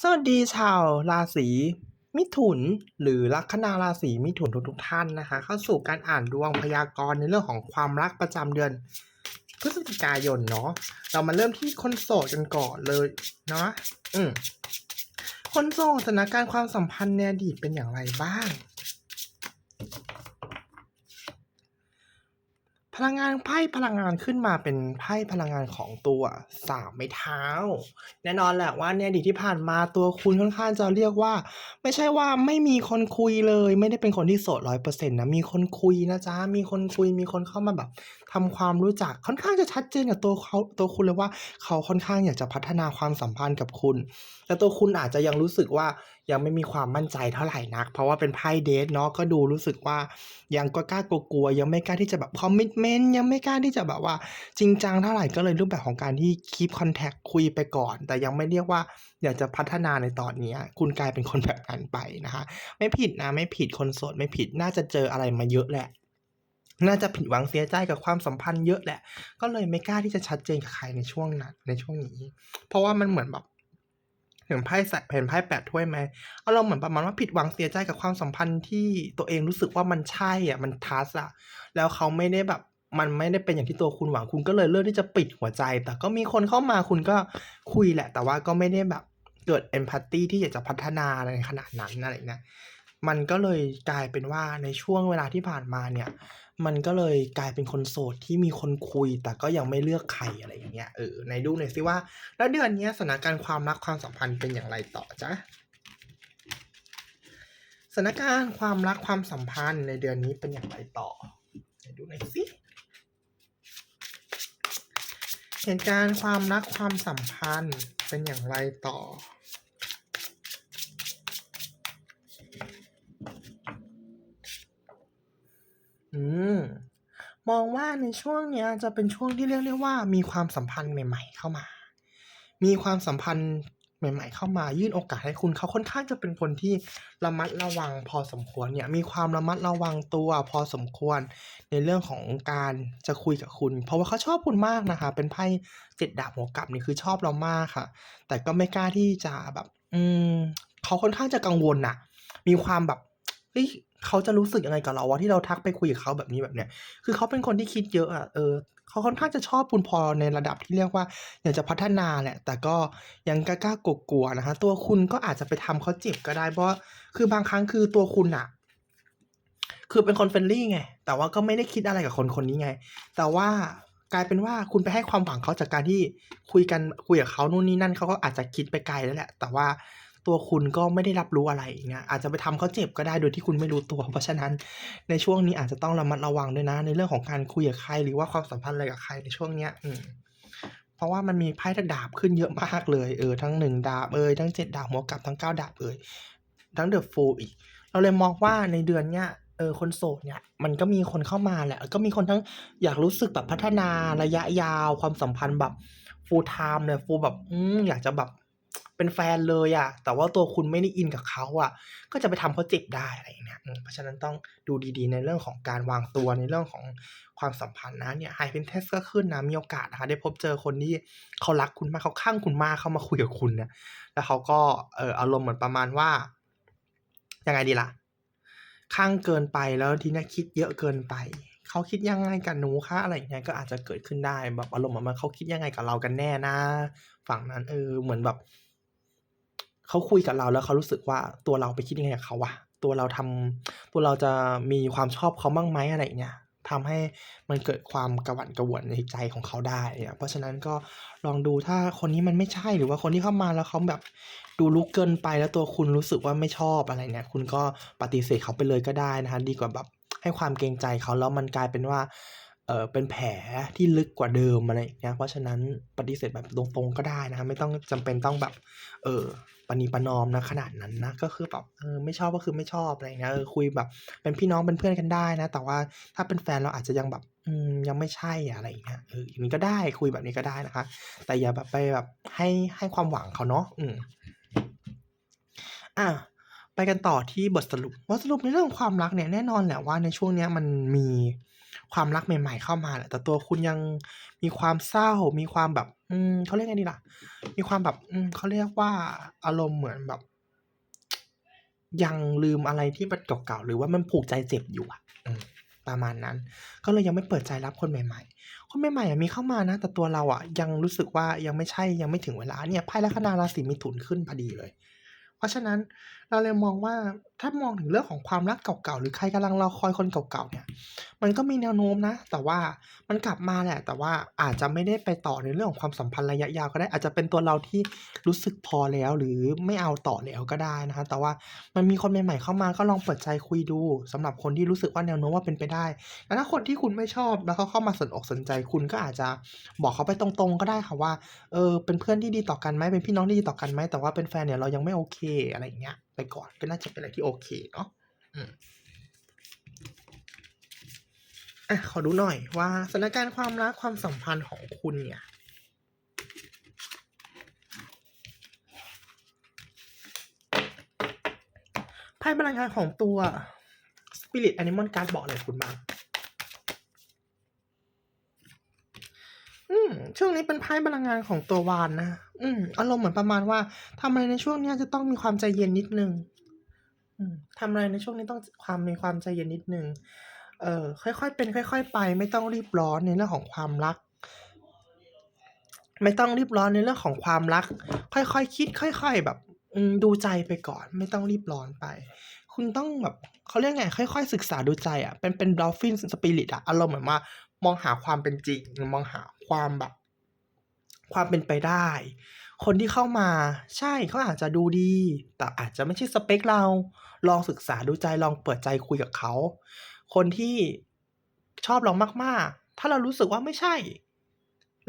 สวัสดีชาวราศีมิถุน หรือลัคนาราศีมิถุนทุกๆท่านนะคะ เข้าสู่การอ่านดวงพยากรณ์ในเรื่องของความรักประจำเดือน พฤศจิกายนเนาะเรามาเริ่มที่คนโสดกันก่อนเลยเนาะอืมคนโสดสถานการณ์ความสัมพันธ์ในอดีตเป็นอย่างไรบ้าง พลังงานไพ่พลังงานขึ้นมาเป็นไพ่พลังงานของตัวสามไม้เท้า แน่นอนแหละว่าในอดีตที่ผ่านมาตัวคุณค่อนข้างจะเรียกว่า ไม่ใช่ว่าไม่มีคนคุยเลย ไม่ได้เป็นคนที่โสดร้อยเปอร์เซ็นต์นะมีคนคุยนะจ๊ะมีคนคุยมีคนเข้ามาแบบ ทำความรู้จักค่อนข้างจะชัดเจนกับตัวเขาตัวคุณเลยว่าเขาค่อนข้างอยากจะพัฒนาความสัมพันธ์กับคุณ แต่ตัวคุณอาจจะยังรู้สึกว่ายังไม่มีความมั่นใจเท่าไหร่นัก เพราะว่าเป็นไพ่เดทเนาะก็ดูรู้สึกว่ายังก็กล้ากลัวยังไม่กล้าที่จะแบบคอมมิชเมนต์ยังไม่กล้าที่จะแบบว่า จริงจังเท่าไหร่ก็เลยรูปแบบของการที่คีปคอนแทคคุยไปก่อน แต่ยังไม่เรียกว่าอยากจะพัฒนาในตอนนี้คุณกลายเป็นคนแบบนั้นไปนะคะ ไม่ผิดนะไม่ผิดคนโสดไม่ผิดน่าจะเจออะไรมาเยอะแหละ น่าจะผิดหวังเสียใจกับความสัมพันธ์เยอะแหละ ก็เลยไม่กล้าที่จะชัดเจนกับใครในช่วงนั้นในช่วงนี้ เพราะว่ามันเหมือนแบบเห็นไพ่แสเห็นไพ่แปดถ้วยไหมเอาเราเหมือนประมาณว่าผิดหวังเสียใจกับความสัมพันธ์ที่ตัวเองรู้สึกว่ามันใช่อะมันทัสอะ แล้วเขาไม่ได้แบบมันไม่ได้เป็นอย่างที่ตัวคุณหวังคุณก็เลยเลือกที่จะปิดหัวใจ แต่ก็มีคนเข้ามาคุณก็คุยแหละ แต่ว่าก็ไม่ได้แบบเกิดเอมพัตตีที่อยากจะพัฒนาอะไรขนาดนั้นอะไรนะมันก็เลยกลายเป็นว่าในช่วงเวลาที่ผ่านมาเนี่ย มันก็เลยกลายเป็นคนโสดที่มีคนคุย แต่ก็ยังไม่เลือกใครอะไรอย่างเงี้ยเออในดูหน่อยสิว่า แล้วเดือนนี้สถานการณ์ความรักความสัมพันธ์เป็นอย่างไรต่อจ๊ะสถานการณ์ความรักความสัมพันธ์ในเดือนนี้เป็นอย่างไรต่อไหนดูหน่อยสิเหตุการณ์ความรักความสัมพันธ์เป็นอย่างไรต่อ อืม มองว่าในช่วงเนี้ยจะเป็นช่วงที่เรียกได้ว่า มีความสัมพันธ์ใหม่ ๆ เข้ามา มีความสัมพันธ์ใหม่ ๆ เข้ามายื่นโอกาสให้คุณเขาค่อนข้างจะเป็นคนที่ระมัดระวังพอสมควรเนี่ย มีความระมัดระวังตัวพอสมควร ในเรื่องของการจะคุยกับคุณ เพราะว่าเขาชอบคุณมากนะคะ เป็นไพ่เจ็ดดาบหัวกลับนี่คือชอบเรามากค่ะ แต่ก็ไม่กล้าที่จะแบบ อืมเขาค่อนข้างจะกังวลน่ะ มีความแบบเฮ้ย เขาจะรู้สึกยังไงกับเราวะที่เราทักไปคุยกับเขาแบบนี้แบบเนี้ย คือเขาเป็นคนที่คิดเยอะอะ เออเขาค่อนข้างจะชอบคุณพอในระดับที่เรียกว่า อยากจะพัฒนาแหละ แต่ก็ยังกล้ากลัวๆนะคะ ตัวคุณก็อาจจะไปทำเขาเจ็บก็ได้ เพราะคือบางครั้งคือตัวคุณอะ คือเป็นคนเฟรนลี่ไง แต่ว่าก็ไม่ได้คิดอะไรกับคนคนนี้ไง แต่ว่ากลายเป็นว่าคุณไปให้ความหวังเขาจากการที่คุยกันคุยกับเขานู่นนี่นั่นเขาก็อาจจะคิดไปไกลแล้วแหละ แต่ว่า ตัวคุณก็ไม่ได้รับรู้อะไรอย่างเงี้ยอาจจะไปทำเขาเจ็บก็ได้โดยที่คุณไม่รู้ตัว เพราะฉะนั้นในช่วงนี้อาจจะต้องระมัดระวังด้วยนะ ในเรื่องของการคุยกับใครหรือว่าความสัมพันธ์อะไรกับใครในช่วงเนี้ยอืมเพราะว่ามันมีไพ่ดาบขึ้นเยอะมากเลยเออทั้งหนึ่งดาบเอยทั้งเจ็ดดาบหัวกลับทั้งเก้าดาบเอยทั้งเดอะโฟอีก เราเลยมองว่าในเดือนเนี้ยเออคนโสดเนี่ยมันก็มีคนเข้ามาแหละก็มีคนทั้งอยากรู้สึกแบบพัฒนาระยะยาวความสัมพันธ์แบบ full time เลย full แบบอืมอยากจะแบบ เป็นแฟนเลยอะแต่ว่าตัวคุณไม่ได้อินกับเขาอะก็จะไปทำเขาเจ็บได้อะไรอย่างเงี้ยเพราะฉะนั้นต้องดูดีๆ ในเรื่องของการวางตัวในเรื่องของความสัมพันธ์นะเนี่ย High Priestess ก็ขึ้นนะมีโอกาสนะคะได้พบเจอคนที่เขารักคุณมากเขาคลั่งคุณมากเขามาคุยกับคุณเนี่ยแล้วเขาก็เอ่ออารมณ์เหมือนประมาณว่ายังไงดีล่ะคลั่งเกินไปแล้วทีนี้คิดเยอะเกินไปเขาคิดยังไงกับหนูคะอะไรอย่างเงี้ยก็อาจจะเกิดขึ้นได้แบบอารมณ์เหมือนว่าเขาคิดยังไงกับเรากันแน่นะ ฝั่งนั้นเออเหมือนแบบ เขาคุยกับเราแล้วเขารู้สึกว่าตัวเราไปคิดยังไงกับเขาวะตัวเราทำตัวเราจะมีความชอบเขาบ้างไหมอะไรเงี้ยทำให้มันเกิดความกระหวั่นกระววดในใจของเขาได้เนี่ยเพราะฉะนั้นก็ลองดูถ้าคนนี้มันไม่ใช่หรือว่าคนที่เข้ามาแล้วเขาแบบดูลุกเกินไปแล้วตัวคุณรู้สึกว่าไม่ชอบอะไรเนี่ย คุณก็ปฏิเสธเขาไปเลยก็ได้นะคะดีกว่าแบบให้ความเกรงใจเขาแล้วมันกลายเป็นว่าเออเป็นแผลที่ลึกกว่าเดิมอะไรอย่างเงี้ยเพราะฉะนั้นปฏิเสธแบบตรงๆก็ได้นะคะไม่ต้องจำเป็นต้องแบบ เออ ประนีประนอมนะขนาดนั้นนะก็คือแบบเออไม่ชอบก็คือไม่ชอบอะไรเงี้ยเออคุยแบบเป็นพี่น้องเป็นเพื่อนกันได้นะ แต่ว่าถ้าเป็นแฟนเราอาจจะยังแบบอืมยังไม่ใช่อะไรอย่างเงี้ยเอออย่างนี้ก็ได้คุยแบบนี้ก็ได้นะคะ แต่อย่าแบบไปแบบให้ให้ความหวังเขาเนาะอืมอะไปกันต่อที่บทสรุปบทสรุปในเรื่องความรักเนี่ยแน่นอนแหละว่าในช่วงเนี้ยมันมี ความรักใหม่ๆเข้ามาแหละแต่ตัวคุณยังมีความเศร้า มีความแบบ อืมเขาเรียกไงดีล่ะ มีความแบบ อืมเขาเรียกว่าอารมณ์เหมือนแบบ ยังลืมอะไรที่มันเก่าๆหรือว่ามันผูกใจเจ็บอยู่อะอืมประมาณนั้น ก็เลยยังไม่เปิดใจรับคนใหม่ ๆ คนใหม่ๆอะมีเข้ามานะ แต่ตัวเราอะยังรู้สึกว่ายังไม่ใช่ยังไม่ถึงเวลาเนี่ยไพ่ลัคนาราศีมิถุนขึ้นพอดีเลย เพราะฉะนั้นเราเลยมองว่าถ้ามองถึงเรื่องของความรักเก่าๆหรือใครกำลังรอคอยคนเก่าๆเนี่ย มันก็มีแนวโน้มนะ แต่ว่ามันกลับมาแหละ แต่ว่าอาจจะไม่ได้ไปต่อในเรื่องของความสัมพันธ์ระยะยาวก็ได้ อาจจะเป็นตัวเราที่รู้สึกพอแล้วหรือไม่เอาต่อแล้วก็ได้นะคะ แต่ว่ามันมีคนใหม่ๆเข้ามาก็ลองเปิดใจคุยดูสำหรับคนที่รู้สึกว่าแนวโน้มว่าเป็นไปได้แต่ถ้าคนที่คุณไม่ชอบแล้วเขาเข้ามาสนอกสนใจคุณก็อาจจะบอกเขาไปตรงๆ ก็ได้ค่ะว่า เออ เป็นเพื่อนที่ดีต่อกันไหมเป็นพี่น้องที่ดีต่อกันไหมแต่ว่าเป็นแฟนเนี่ยเรายังไม่โอเคอะไรอย่างเงี้ยไปก่อนก็น่าจะเป็นอะไรที่โอเคเนาะอืม อะขอดูหน่อยว่าสถานการณ์ความรักความสัมพันธ์ของคุณเนี่ยไพ่พลังงานของตัว Spirit Animal Card บอกอะไรคุณบ้างอืมช่วงนี้เป็นไพ่พลังงานของตัววาฬนะ อืมอารมณ์เหมือนประมาณว่าทำอะไรในช่วงนี้จะต้องมีความใจเย็นนิดหนึ่งอืมทำอะไรในช่วงนี้ต้องความมีความใจเย็นนิดหนึ่ง เออค่อยๆเป็น ค่อย ๆ ไป ไม่ต้องรีบร้อนในเรื่องของความรัก ไม่ต้องรีบร้อนในเรื่องของความรัก ค่อยๆคิด ค่อย ๆ แบบดูใจไปก่อน ไม่ต้องรีบร้อนไป คุณต้องแบบเขาเรียกไง ค่อย ๆ ศึกษาดูใจอะเป็นเป็น Dolphin Spirit อะอารมณ์เหมือนว่ามองหาความเป็นจริงมองหาความแบบ ความเป็นไปได้ คนที่เข้ามาใช่เขาอาจจะดูดี แต่อาจจะไม่ใช่สเปกเรา ลองศึกษาดูใจลองเปิดใจคุยกับเขา คนที่ชอบเรามากๆ ถ้าเรารู้สึกว่าไม่ใช่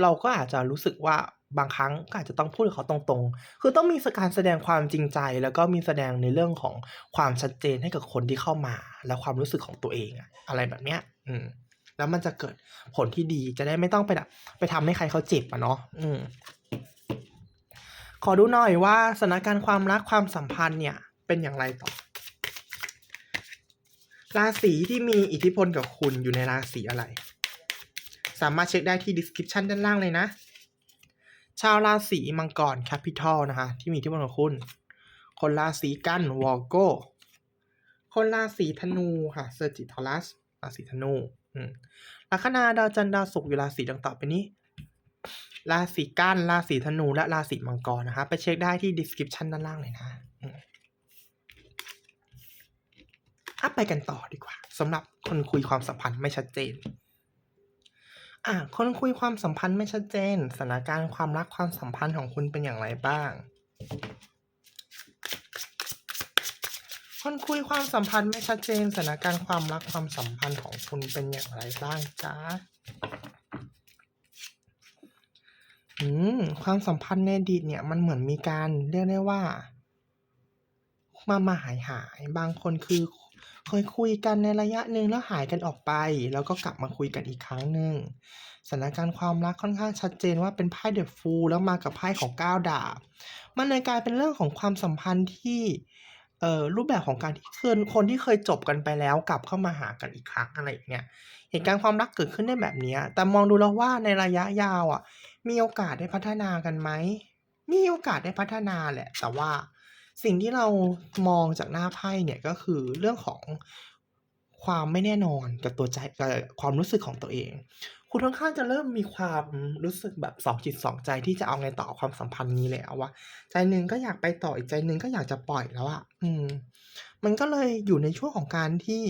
เราก็อาจจะรู้สึกว่าบางครั้งก็อาจจะต้องพูดกับเขาตรงๆ คือต้องมีสการแสดงความจริงใจ แล้วก็มีแสดงในเรื่องของความชัดเจนให้กับคนที่เข้ามา และความรู้สึกของตัวเองอะอะไรแบบเนี้ย อืม แล้วมันจะเกิดผลที่ดีจะได้ไม่ต้องไปแบบไปทำให้ใครเขาเจ็บอะเนาะ อืม ขอดูหน่อยว่าสถานการณ์ความรักความสัมพันธ์เนี่ย เป็นอย่างไรต่อ ราศีที่มีอิทธิพลกับคุณอยู่ในราศีอะไร สามารถเช็กได้ที่ description ด้านล่างเลยนะ ชาวราศีมังกร Capital นะคะ ที่มีอิทธิพลกับคุณ คนราศีกัน Virgo คนราศีธนูค่ะ Sagittarius ราศีธนูอืมลัคนาดาวจันทร์ดาวศุกร์อยู่ราศีดังต่อไปนี้ ราศีกัน ราศีธนู และราศีมังกรนะคะ ไปเช็กได้ที่ description ด้านล่างเลยนะ อืมอะไปกันต่อดีกว่าสำหรับคนคุยความสัมพันธ์ไม่ชัดเจน อะคนคุยความสัมพันธ์ไม่ชัดเจนสถานการณ์ความรักความสัมพันธ์ของคุณเป็นอย่างไรบ้าง คนคุยความสัมพันธ์ไม่ชัดเจนสถานการณ์ความรักความสัมพันธ์ของคุณเป็นอย่างไรบ้างจ๊ะ?อืมความสัมพันธ์ในอดีตเนี่ยมันเหมือนมีการเรียกได้ว่า มาๆหายบางคนคือ เคยคุยกันในระยะหนึ่งแล้วหายกันออกไป แล้วก็กลับมาคุยกันอีกครั้งหนึ่งสถานการณ์ความรักค่อนข้างชัดเจนว่าเป็นไพ่ The Fool แล้วมากับไพ่ของ9ดาบมันเลยกลายเป็นเรื่องของความสัมพันธ์ที่เอ่อรูปแบบของการที่คินคนที่เคยจบกันไปแล้วกลับเข้ามาหากันอีกครั้งอะไรอย่างเงี้ยเหตุการณ์ความรักเกิดขึ้นได้แบบนี้แต่มองดูแล้วว่าในระยะยาวอะ มีโอกาสได้พัฒนากันไหมมีโอกาสได้พัฒนาแหละ แต่ว่า สิ่งที่เรามองจากหน้าไพ่เนี่ยก็คือเรื่องของความไม่แน่นอนกับตัวใจกับความรู้สึกของตัวเอง คุณค่อนข้างจะเริ่มมีความรู้สึกแบบสองจิตสองใจที่จะเอาไงต่อความสัมพันธ์นี้แล้วอะใจหนึ่งก็อยากไปต่ออีกใจหนึ่งก็อยากจะปล่อยแล้วอะอืม มันก็เลยอยู่ในช่วงของการที่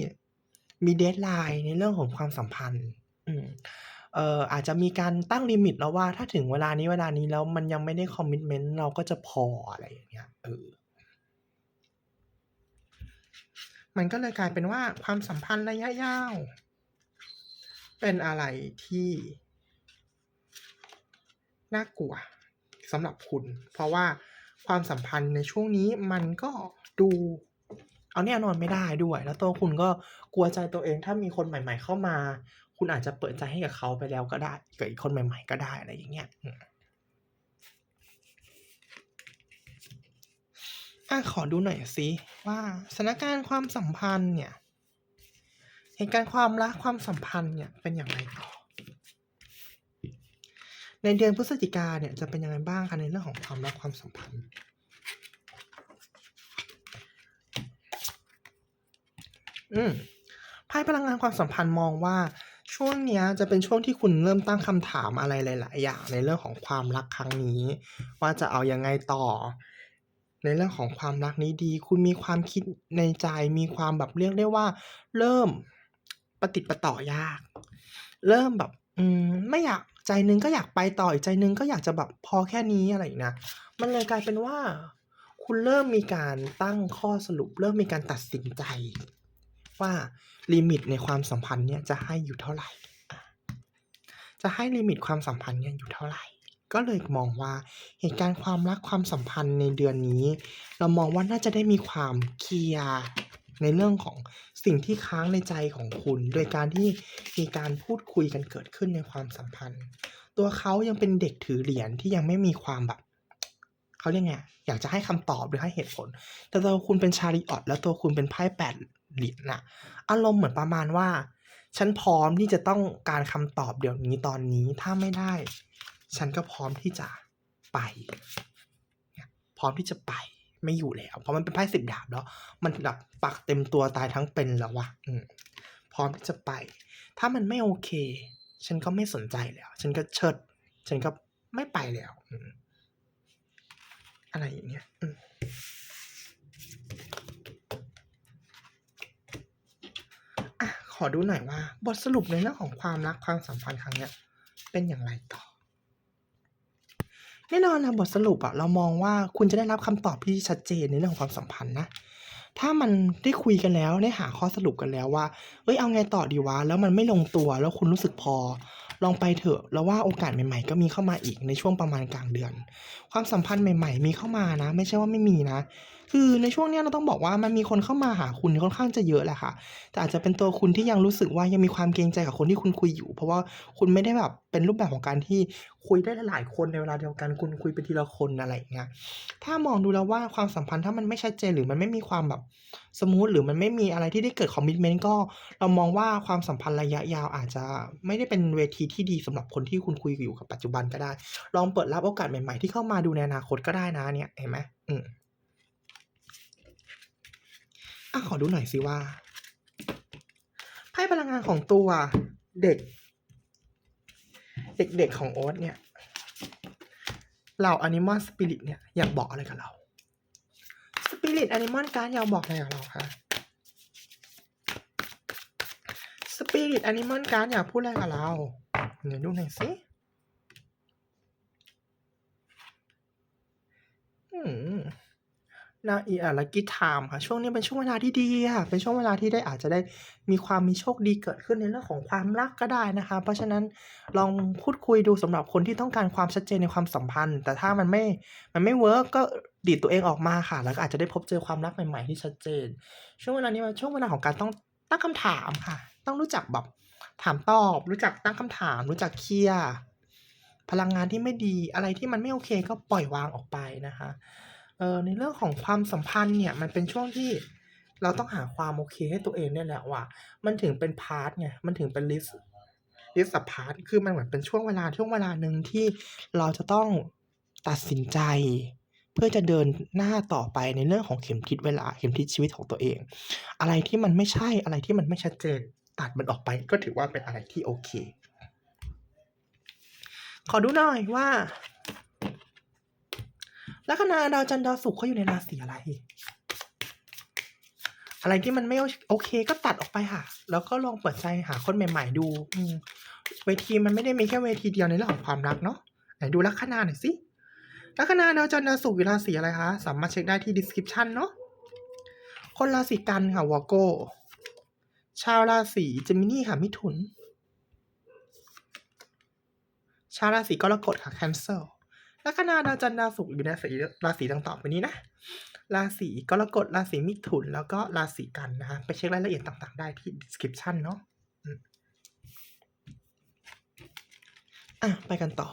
มี deadline ในเรื่องของความสัมพันธ์ อืมเอ่ออาจจะมีการตั้งลิมิตแล้วว่าถ้าถึงเวลานี้เวลานี้แล้วมันยังไม่ได้คอมมิตเมนต์เราก็จะพออะไรอย่างเงี้ยเออ มันก็เลยกลายเป็นว่าความสัมพันธ์ระยะยาว เป็นอะไรที่ น่ากลัวสำหรับคุณ เพราะว่าความสัมพันธ์ในช่วงนี้มันก็ดูเอาแน่นอนไม่ได้ด้วย แล้วตัวคุณก็กลัวใจตัวเองถ้ามีคนใหม่ ๆ เข้ามา คุณอาจจะเปิดใจให้กับเขาไปแล้วก็ได้กับอีกคนใหม่ ๆ ก็ได้อะไรอย่างเงี้ย อืมอะขอดูหน่อยซิว่าสถานการณ์ความสัมพันธ์เนี่ย เหตุการณ์ความรักความสัมพันธ์เนี่ยเป็นอย่างไรต่อ ในเดือนพฤศจิกาเนี่ยจะเป็นยังไงบ้างคะในเรื่องของความรักความสัมพันธ์ อืมไพ่พลังงานความสัมพันธ์มองว่าช่วงนี้จะเป็นช่วงที่คุณเริ่มตั้งคำถามอะไรหลาย ๆ อย่างในเรื่องของความรักครั้งนี้ ว่าจะเอายังไงต่อ ในเรื่องของความรักนี้ดี คุณมีความคิดในใจ มีความแบบเรียกได้ว่า เริ่มประติดปะต่อยาก เริ่มแบบ อืมไม่อยากใจนึงก็อยากไปต่ออีกใจนึงก็อยากจะแบบพอแค่นี้อะไรอย่างเงี้ยมันเลยกลายเป็นว่า คุณเริ่มมีการตั้งข้อสรุป เริ่มมีการตัดสินใจ ว่าลิมิตในความสัมพันธ์เนี่ยจะให้อยู่เท่าไหร่ จะให้ลิมิตความสัมพันธ์เนี่ยอยู่เท่าไหร่ ก็เลยมองว่าเหตุการณ์ความรักความสัมพันธ์ในเดือนนี้ เรามองว่าน่าจะได้มีความเคลียร์ในเรื่องของสิ่งที่ค้างในใจของคุณ โดยการที่มีการพูดคุยกันเกิดขึ้นในความสัมพันธ์ ตัวเขายังเป็นเด็กถือเหรียญที่ยังไม่มีความแบบเขาเรียกไงอยากจะให้คำตอบหรือให้เหตุผล แต่ตัวคุณเป็นชาริออตแล้วตัวคุณเป็นไพ่แปดเหรียญน่ะ อารมณ์เหมือนประมาณว่า ฉันพร้อมที่จะต้องการคำตอบเดี๋ยวนี้ตอนนี้ถ้าไม่ได้ ฉันก็พร้อมที่จะไป พร้อมที่จะไปไม่อยู่แล้ว เพราะมันเป็นไพ่สิบดาบแล้ว มันแบบปักเต็มตัวตายทั้งเป็นแล้ววะอืมพร้อมที่จะไป ถ้ามันไม่โอเค ฉันก็ไม่สนใจแล้ว ฉันก็เชิด ฉันก็ไม่ไปแล้วอืมอะไรอย่างเงี้ยอืมอะขอดูหน่อยว่า บทสรุปในเรื่องของความรักความสัมพันธ์ครั้งเนี้ยเป็นอย่างไรต่อ แน่นอนนะบทสรุปอะเรามองว่าคุณจะได้รับคำตอบที่ชัดเจนในเรื่องของความสัมพันธ์นะ ถ้ามันได้คุยกันแล้วได้หาข้อสรุปกันแล้วว่าเฮ้ยเอาไงต่อดีวะ แล้วมันไม่ลงตัวแล้วคุณรู้สึกพอ ลองไปเถอะเราว่าโอกาสใหม่ ๆ ก็มีเข้ามาอีกในช่วงประมาณกลางเดือน ความสัมพันธ์ใหม่ ๆ มีเข้ามานะ ไม่ใช่ว่าไม่มีนะ คือในช่วงนี้เราต้องบอกว่ามันมีคนเข้ามาหาคุณค่อนข้างจะเยอะแหละค่ะ แต่อาจจะเป็นตัวคุณที่ยังรู้สึกว่ายังมีความเกรงใจกับคนที่คุณคุยอยู่ เพราะว่าคุณไม่ได้แบบเป็นรูปแบบของการที่ คุยได้หลายๆคนในเวลาเดียวกันคุณคุยไปทีละคนอะไรเงี้ยถ้ามองดูแล้วว่าความสัมพันธ์ถ้ามันไม่ชัดเจนหรือมันไม่มีความแบบสมูทหรือมันไม่มีอะไรที่ได้เกิดคอมมิตเมนต์ก็เรามองว่าความสัมพันธ์ระยะยาวอาจจะไม่ได้เป็นเวทีที่ดีสำหรับคนที่คุณคุยอยู่กับปัจจุบันก็ได้ ลองเปิดรับโอกาสใหม่ๆ ที่เข้ามาดูในอนาคตก็ได้นะเนี่ยเห็นไหมอืมอะขอดูหน่อยสิว่าไพ่พลังงานของตัวเด็ก เด็กๆของโอ๊ตเนี่ยเหล่า Animal Spirit เนี่ยอยากบอกอะไรกับเรา Spirit Animal การอยากบอกอะไรกับเราคะ Spirit Animal การอยากพูดอะไรกับเราเดี๋ยวดูหน่อยสิ อืม นาอีอะลักกี้ไทม์ค่ะ ช่วงนี้เป็นช่วงเวลาที่ดีค่ะ เป็นช่วงเวลาที่ได้อาจจะได้มีความมีโชคดีเกิดขึ้นในเรื่องของความรักก็ได้นะคะ เพราะฉะนั้นลองพูดคุยดูสำหรับคนที่ต้องการความชัดเจนในความสัมพันธ์ แต่ถ้ามันไม่ มันไม่เวิร์กก็ดีดตัวเองออกมาค่ะ แล้วก็อาจจะได้พบเจอความรักใหม่ๆที่ชัดเจน ช่วงเวลานี้มันช่วงเวลาของการต้องตั้งคำถามค่ะ ต้องรู้จักแบบถามตอบ รู้จักตั้งคำถาม รู้จักเคลียร์พลังงานที่ไม่ดีอะไรที่มันไม่โอเคก็ปล่อยวางออกไปนะคะ เออในเรื่องของความสัมพันธ์เนี่ยมันเป็นช่วงที่เราต้องหาความโอเคให้ตัวเองเนี่ยแหละว่า มันถึงเป็นพาร์ตไงมันถึงเป็นลิสต์ลิสต์ apart คือมันเหมือนเป็นช่วงเวลาช่วงเวลาหนึ่งที่เราจะต้องตัดสินใจ เพื่อจะเดินหน้าต่อไปในเรื่องของเข็มทิศเวลาเข็มทิศชีวิตของตัวเอง อะไรที่มันไม่ใช่อะไรที่มันไม่ชัดเจน ตัดมันออกไปก็ถือว่าเป็นอะไรที่โอเค ขอดูหน่อยว่า ลัคนาดาวจันทร์ดาวศุกร์เขาอยู่ในราศีอะไร อะไรที่มันไม่โอเคก็ตัดออกไปค่ะ แล้วก็ลองเปิดใจหาคนใหม่ ๆ ดู อืเวทีมันไม่ได้มีแค่เวทีเดียวในเรื่องของความรักเนาะไหนดูลัคนาหน่อยสิลัคนาดาวจันทร์ดาวศุกร์อยู่ราศีอะไรคะสามารถเช็คได้ที่ description เนาะคนราศีกันค่ะวอโก้ชาวราศีเจมินีค่ะมิถุน ชาวราศีกรกฎค่ะ Cancel ลัคนาดาวจันทร์ดาวศุกร์อยู่ในราศีราศีดังต่อไปนี้นะ ราศีกรกฎราศีมิถุน แล้วก็ราศีกันนะคะไปเช็ครายละเอียดต่างๆ ได้ที่ description เนาะอืมอะไปกันต่อ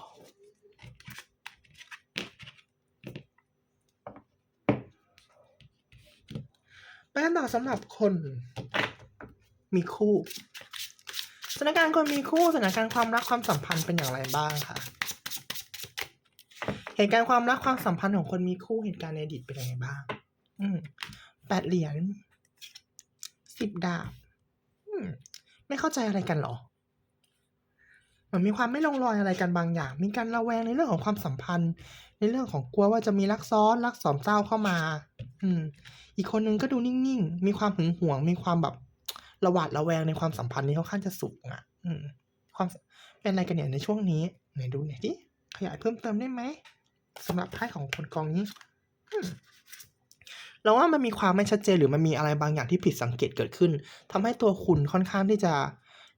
ไปกันต่อสำหรับคนมีคู่ สถานการณ์คนมีคู่สถานการณ์ความรักความสัมพันธ์เป็นอย่างไรบ้างคะ เหตุการณ์ความรักความสัมพันธ์ของคนมีคู่เหตุการณ์ในอดีตเป็นยังไงบ้าง อืมแปดเหรียญสิบดาบอืมไม่เข้าใจอะไรกันหรอเหมือนมีความไม่ลงรอยอะไรกันบางอย่าง มีการระแวงในเรื่องของความสัมพันธ์ ในเรื่องของกลัวว่าจะมีรักซ้อนรักสอมเศร้าเข้ามา อืม อีกคนนึงก็ดูนิ่งๆ มีความหึงหวง มีความแบบระหวาดระแวงในความสัมพันธ์นี้ค่อนข้างจะสูงอะ อืม ความเป็นอะไรกันเนี่ยในช่วงนี้ไหนดูหน่อยดิขยายเพิ่มเติมได้ไหม สำหรับไพ่ของคนกองนี้เราว่ามันมีความไม่ชัดเจนหรือมันมีอะไรบางอย่างที่ผิดสังเกตเกิดขึ้นทำให้ตัวคุณค่อนข้างที่จะ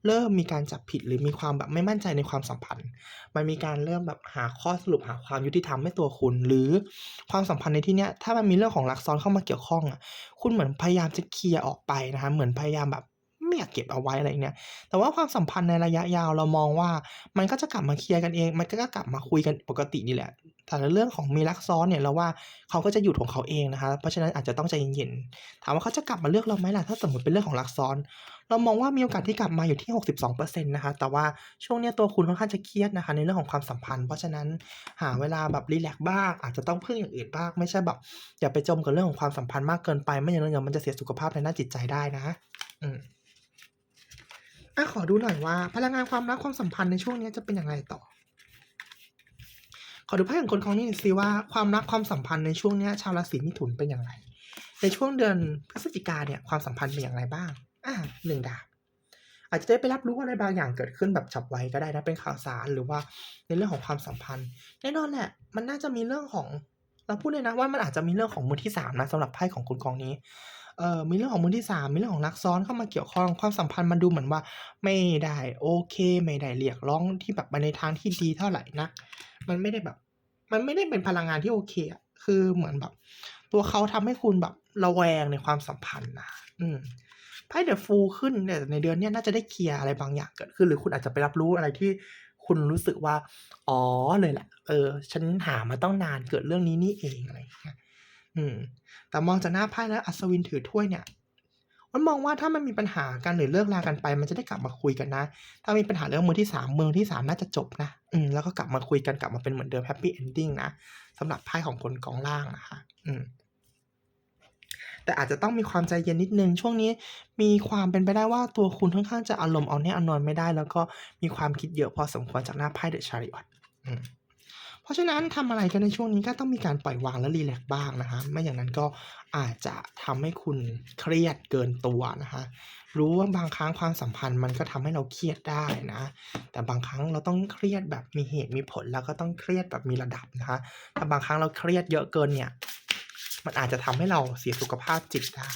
เริ่มมีการจับผิดหรือมีความแบบไม่มั่นใจในความสัมพันธ์ มันมีการเริ่มแบบหาข้อสรุปหาความยุติธรรมให้ตัวคุณ หรือความสัมพันธ์ในที่เนี้ยถ้ามันมีเรื่องของรักซ้อนเข้ามาเกี่ยวข้องอะคุณเหมือนพยายามจะเคลียร์ออกไปนะคะเหมือนพยายามแบบ ไม่อยากเก็บเอาไว้อะไรเงี้ยแต่ว่าความสัมพันธ์ในระยะยาวเรามองว่า มันก็จะกลับมาเคลียร์กันเอง มันก็กลับมาคุยกันปกตินี่แหละ แต่ในเรื่องของมีรักซ้อนเนี่ยเราว่าเขาก็จะหยุดของเขาเองนะคะ เพราะฉะนั้นอาจจะต้องใจเย็นๆถามว่าเขาจะกลับมาเลือกเราไหมล่ะถ้าสมมติเป็นเรื่องของรักซ้อน เรามองว่ามีโอกาสที่กลับมาอยู่ที่ 62%นะคะแต่ว่าช่วงนี้ตัวคุณค่อนข้างจะเครียดนะคะ ในเรื่องของความสัมพันธ์ เพราะฉะนั้นหาเวลาแบบรีแลกซ์บ้าง อาจจะต้องพึ่งอย่างอื่นบ้างไม่ใช่แบบอย่าไปจมกับเรื่องของความสัมพันธ์มากเกินไปไม่อย่างนั้นเดี๋ยวมันจะเสียสุขภาพในด้านจิตใจได้นะ อืม อะขอดูหน่อยว่า พลังงานความรักความสัมพันธ์ในช่วงนี้จะเป็นอย่างไรต่อ ขอดูไพ่ของคนของนี่หน่อยสิว่าความรักความสัมพันธ์ในช่วงนี้ชาวราศีมิถุนเป็นอย่างไร ในช่วงเดือนพฤศจิกาเนี่ยความสัมพันธ์เป็นอย่างไรบ้าง อ่าหนึ่งดาบอาจจะได้ไปรับรู้อะไรบางอย่างเกิดขึ้นแบบฉับไวก็ได้นะเป็นข่าวสารหรือว่าในเรื่องของความสัมพันธ์ แน่นอนแหละ มันน่าจะมีเรื่องของ เราพูดเลยนะว่ามันอาจจะมีเรื่องของมือที่สามนะสำหรับไพ่ของคุณกองนี้ เอ่อมีเรื่องของมือที่สามมีเรื่องของรักซ้อนเข้ามาเกี่ยวข้องความสัมพันธ์มันดูเหมือนว่า ไม่ได้โอเค ไม่ได้เรียกร้องที่แบบไปในทางที่ดีเท่าไหร่นักมันไม่ได้แบบ มันไม่ได้เป็นพลังงานที่โอเคอะคือเหมือนแบบ ตัวเขาทำให้คุณแบบระแวงในความสัมพันธ์นะอืมไพ่เดอะฟูขึ้นเนี่ยในเดือนนี้น่าจะได้เคลียร์อะไรบางอย่างเกิดขึ้น หรือคุณอาจจะไปรับรู้อะไรที่คุณรู้สึกว่า อ๋อเลยแหละ เออ ฉันหามาต้องนานเกิดเรื่องนี้นี่เองอะไรอย่างเงี้ย อืม แต่มองจากหน้าไพ่แล้วอัศวินถือถ้วยเนี่ยมันมองว่าถ้ามันมีปัญหากันหรือเลิกลากันไป มันจะได้กลับมาคุยกันนะ ถ้ามีปัญหาเรื่องมือที่สามเมืองที่สามน่าจะจบนะ อืม แล้วก็กลับมาคุยกันกลับมาเป็นเหมือนเดิมแฮปปี้เอนดิ้งนะสำหรับไพ่ของคนกองล่างนะคะ อืม แต่อาจจะต้องมีความใจเย็นนิดนึง ช่วงนี้มีความเป็นไปได้ว่าตัวคุณค่อนข้างจะอารมณ์เอาแน่เอานอนไม่ได้ แล้วก็มีความคิดเยอะพอสมควรจากหน้าไพ่เดอะชาริออตอืม เพราะฉะนั้นทำอะไรกันในช่วงนี้ก็ต้องมีการปล่อยวางและรีแลกซ์บ้างนะคะ ไม่อย่างนั้นก็อาจจะทำให้คุณเครียดเกินตัวนะคะ รู้ว่าบางครั้งความสัมพันธ์มันก็ทำให้เราเครียดได้นะ แต่บางครั้งเราต้องเครียดแบบมีเหตุมีผลแล้วก็ต้องเครียดแบบมีระดับนะคะ ถ้าบางครั้งเราเครียดเยอะเกินเนี่ย มันอาจจะทำให้เราเสียสุขภาพจิตได้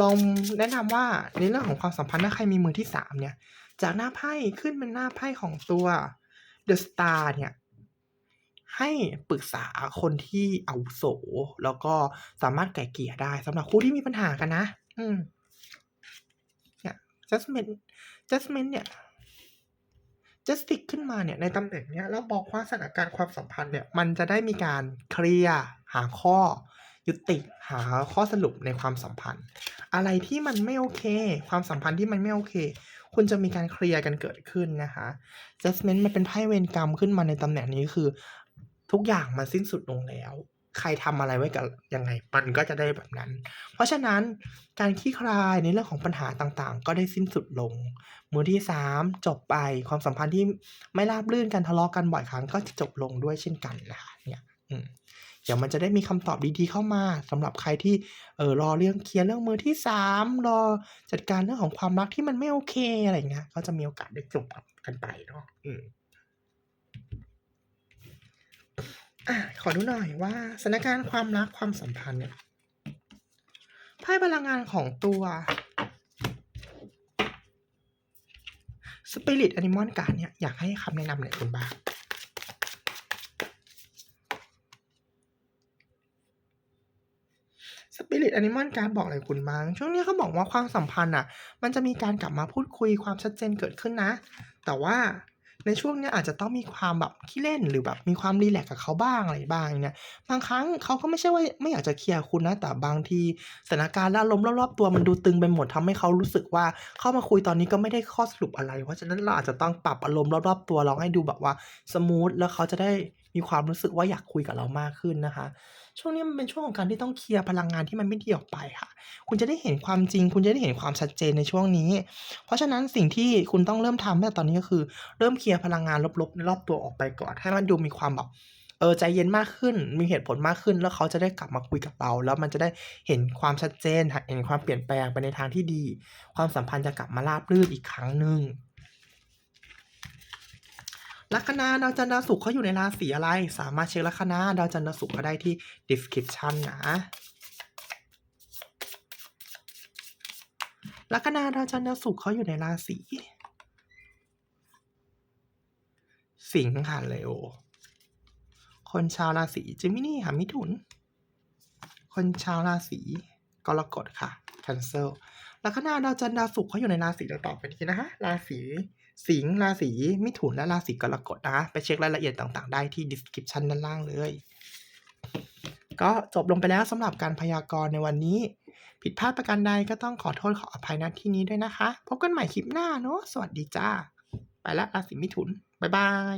ลองแนะนำว่าในเรื่องของความสัมพันธ์ถ้าใครมีมือที่สามเนี่ยจากหน้าไพ่ขึ้นเป็นหน้าไพ่ของตัว The Star เนี่ย ให้ปรึกษาคนที่อาวุโส แล้วก็สามารถไกล่เกลี่ยได้สำหรับคู่ที่มีปัญหากันนะ อืมเนี่ย Judgment Judgment เนี่ย Justice ขึ้นมาเนี่ยในตำแหน่งเนี้ยแล้วบอกว่าสถานการณ์ความสัมพันธ์เนี่ยมันจะได้มีการเคลียร์หาข้อ ยุติหาข้อสรุปในความสัมพันธ์ อะไรที่มันไม่โอเค ความสัมพันธ์ที่มันไม่โอเค คุณจะมีการเคลียร์กันเกิดขึ้นนะคะ Judgment มันเป็นไพ่เวรกรรมขึ้นมาในตำแหน่งนี้คือ ทุกอย่างมันสิ้นสุดลงแล้ว ใครทำอะไรไว้กับยังไงมันก็จะได้แบบนั้น เพราะฉะนั้นการคลี่คลายในเรื่องของปัญหาต่างๆ ก็ได้สิ้นสุดลง มือที่สามจบไปความสัมพันธ์ที่ไม่ราบรื่นกันทะเลาะกันบ่อยครั้งก็จะจบลงด้วยเช่นกันนะคะเนี่ยอืม เดี๋ยวมันจะได้มีคำตอบดีๆเข้ามาสำหรับใครที่เออรอเรื่องเคลียร์เรื่องมือที่สามรอจัดการเรื่องของความรักที่มันไม่โอเคอะไรเงี้ยก็จะมีโอกาสได้จบกันไปเนาะอืมอะขอดูหน่อยว่าสถานการณ์ความรักความสัมพันธ์เนี่ยไพ่พลังงานของตัว Spirit Animal การเนี่ยอยากให้คำแนะนำไหนคุณบ้าง แอนิมอลการบอกอะไรคุณบ้งช่วงนี้เขาบอกว่าความสัมพันธ์อะ มันจะมีการกลับมาพูดคุยความชัดเจนเกิดขึ้นนะ แต่ว่าในช่วงนี้อาจจะต้องมีความแบบขี้เล่นหรือแบบมีความรีแลกกับเขาบ้างอะไรบ้างเนี่ยบางครั้งเขาก็ไม่ใช่ว่าไม่อยากจะเคลียร์คุณนะ แต่บางทีสถานการณ์และอารมณ์รอบๆตัวมันดูตึงไปหมดทำให้เขารู้สึกว่าเข้ามาคุยตอนนี้ก็ไม่ได้ข้อสรุปอะไร เพราะฉะนั้นเราอาจจะต้องปรับอารมณ์รอบๆตัวเราให้ดูแบบว่าสมูทแล้วเขาจะได้ มีความรู้สึกว่าอยากคุยกับเรามากขึ้นนะคะ ช่วงนี้มันเป็นช่วงของการที่ต้องเคลียร์พลังงานที่มันไม่ดีออกไปค่ะ คุณจะได้เห็นความจริง คุณจะได้เห็นความชัดเจนในช่วงนี้ เพราะฉะนั้นสิ่งที่คุณต้องเริ่มทำตั้งแต่ตอนนี้ก็คือ เริ่มเคลียร์พลังงานลบๆในรอบตัวออกไปก่อน ให้มันดูมีความแบบเออใจเย็นมากขึ้น มีเหตุผลมากขึ้น แล้วเขาจะได้กลับมาคุยกับเรา แล้วมันจะได้เห็นความชัดเจน เห็นความเปลี่ยนแปลงไปในทางที่ดี ความสัมพันธ์จะกลับมาราบรื่นอีกครั้งหนึ่ง ลัคนาดาวจันทร์ดาวศุกร์เขาอยู่ในราศีอะไร สามารถเช็คลัคนาดาวจันทร์ดาวศุกร์ก็ได้ที่ description นะลัคนาดาวจันทร์ดาวศุกร์เขาอยู่ในราศีสิงค์ค่ะเลโอคนชาวราศีเจมินีค่ะมิถุน คนชาวราศีกรกฎค่ะ cancel ลัคนาดาวจันทร์ดาวศุกร์เขาอยู่ในราศีต่อไปนี้นะฮะราศี สิงห์ราศีมิถุนและราศีกรกฎนะไปเช็ครายละเอียดต่างๆ ได้ที่ description ด้านล่างเลย ก็จบลงไปแล้วสำหรับการพยากรณ์ในวันนี้ ผิดพลาดประการใดก็ต้องขอโทษขออภัยณที่นี้ด้วยนะคะ พบกันใหม่คลิปหน้าเนาะสวัสดีจ้า ไปละราศีมิถุน บ๊ายบาย